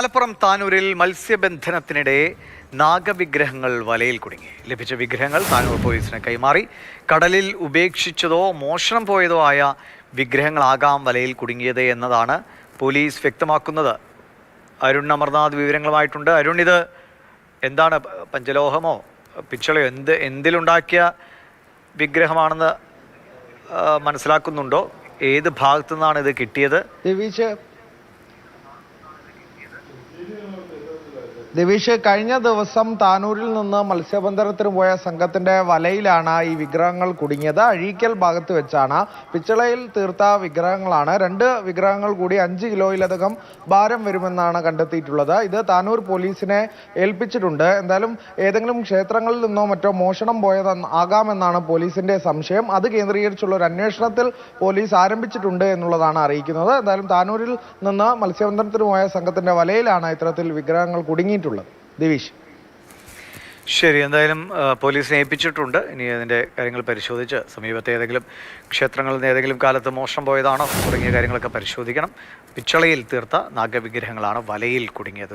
മലപ്പുറം താനൂരിൽ മത്സ്യബന്ധനത്തിനിടെ നാഗവിഗ്രഹങ്ങൾ വലയിൽ കുടുങ്ങി. ലഭിച്ച വിഗ്രഹങ്ങൾ താനൂർ പോലീസിന് കൈമാറി. കടലിൽ ഉപേക്ഷിച്ചതോ മോഷണം പോയതോ ആയ വിഗ്രഹങ്ങളാകാം വലയിൽ കുടുങ്ങിയത് എന്നതാണ് പോലീസ് വ്യക്തമാക്കുന്നത്. അരുൺ അമർനാഥ് വിവരങ്ങളുമായിട്ടുണ്ട്. അരുൺ ഇത് എന്താണ്? പഞ്ചലോഹമോ? പിച്ചളയോ? എന്ത് എന്തിലുണ്ടാക്കിയ വിഗ്രഹമാണെന്ന് മനസ്സിലാക്കുന്നുണ്ടോ? ഏത് ഭാഗത്തു നിന്നാണ് ഇത് കിട്ടിയത്? ദിവിഷ് കഴിഞ്ഞ ദിവസം താനൂരിൽ നിന്ന് മത്സ്യബന്ധനത്തിന് പോയ സംഘത്തിന്റെ വലയിലാണ് ഈ വിഗ്രഹങ്ങൾ കുടുങ്ങിയത്. അഴീക്കൽ ഭാഗത്ത് വെച്ചാണ് പിച്ചളയിൽ തീർത്ത വിഗ്രഹങ്ങളാണ്. രണ്ട് വിഗ്രഹങ്ങൾ കൂടി അഞ്ച് കിലോയിലധികം ഭാരം വരുമെന്നാണ് കണ്ടെത്തിയിട്ടുള്ളത്. ഇത് താനൂർ പോലീസിനെ ഏൽപ്പിച്ചിട്ടുണ്ട്. എന്തായാലും ഏതെങ്കിലും ക്ഷേത്രങ്ങളിൽ നിന്നോ മറ്റോ മോഷണം പോയത് ആകാമെന്നാണ് പോലീസിന്റെ സംശയം. അത് കേന്ദ്രീകരിച്ചുള്ള ഒരു അന്വേഷണത്തിൽ പോലീസ് ആരംഭിച്ചിട്ടുണ്ട് എന്നുള്ളതാണ് അറിയിക്കുന്നത്. എന്തായാലും താനൂരിൽ നിന്ന് മത്സ്യബന്ധനത്തിന് പോയ സംഘത്തിന്റെ വലയിലാണ് ഇത്തരത്തിൽ വിഗ്രഹങ്ങൾ കുടുങ്ങിയിട്ടുള്ളത് ദേവീഷ്. ശരി എന്തായാലും പോലീസിനെ ഏൽപ്പിച്ചിട്ടുണ്ട് ഇനി അതിന്റെ കാര്യങ്ങൾ പരിശോധിച്ച് സമീപത്തെ ഏതെങ്കിലും ക്ഷേത്രങ്ങളിൽ നിന്ന് ഏതെങ്കിലും കാലത്ത് മോഷണം പോയതാണോ തുടങ്ങിയ കാര്യങ്ങളൊക്കെ പരിശോധിക്കണം. പിച്ചളയിൽ തീർത്ത നാഗവിഗ്രഹങ്ങളാണ് വലയിൽ കുടുങ്ങിയത്.